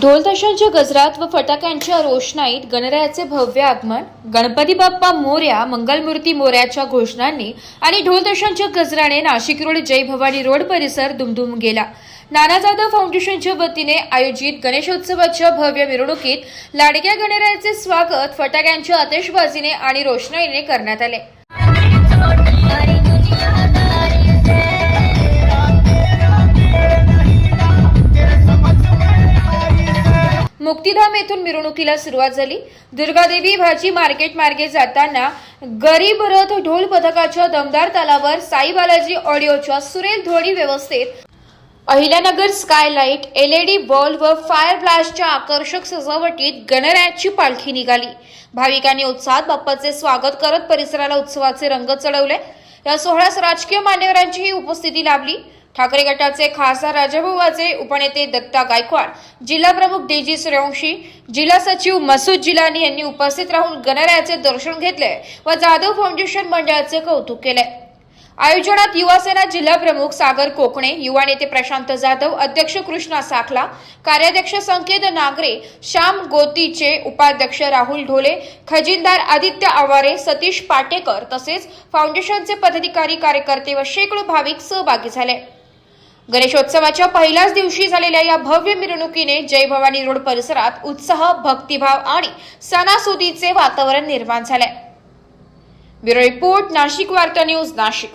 ढोलताशांच्या गजरात व फटाक्यांच्या रोषणाईत गणरायाचे भव्य आगमन गणपती बाप्पा मोर्या मंगलमूर्ती मोर्याच्या घोषणांनी आणि ढोलताशांच्या गजराने नाशिक रोड जय भवानी रोड परिसर दुमदुम गेला. नाना जाधव फाउंडेशनच्या वतीने आयोजित गणेशोत्सवाच्या भव्य मिरवणुकीत लाडक्या गणरायाचे स्वागत फटाक्यांच्या आतिषबाजीने आणि रोषणाईने करण्यात आले. मुक्तीधाम येथून मिरवणुकीला सुरुवात झाली. दुर्गादेवी भाजी मार्केट मार्गे जाताना गरीब रथ ढोल पथकाच्या दमदार तालावर साई बालाजी ऑडिओच्या सुरेल ध्वनी व्यवस्थेत अहिल्यानगर स्कायलाईट एलईडी बॉल व फायर ब्लास्टच्या आकर्षक सजावटीत गणरायाची पालखी निघाली. भाविकांनी उत्साहात बाप्पाचे स्वागत करत परिसराला उत्सवाचे रंग चढवले. या सोहळ्यास राजकीय मान्यवरांचीही उपस्थिती लाभली. ठाकरे गटाचे खासदार राजाभाऊचे उपनेते दत्ता गायकवाड जिल्हा प्रमुख डेजी सूर्यवंशी जिल्हा सचिव मसूद जिलानी यांनी उपस्थित राहून गणरायाचे दर्शन घेतले व जाधव फाउंडेशन मंडळाचे कौतुक केले. आयोजनात युवासेना जिल्हा प्रमुख सागर कोकणे युवा नेते प्रशांत जाधव अध्यक्ष कृष्णा साखला कार्याध्यक्ष संकेत नागरे श्याम गोतीचे उपाध्यक्ष राहुल ढोले खजिनदार आदित्य आवारे सतीश पाटेकर तसेच फाउंडेशनचे पदाधिकारी कार्यकर्ते व शेकडो भाविक सहभागी झाले. गणेशोत्सवाच्या पहिल्याच दिवशी झालेल्या या भव्य मिरवणुकीने जय भवानी रोड परिसरात उत्साह भक्तिभाव आणि सणासुदीचे वातावरण निर्माण झाले ब्युरो रिपोर्ट नाशिक वार्ता न्यूज नाशिक.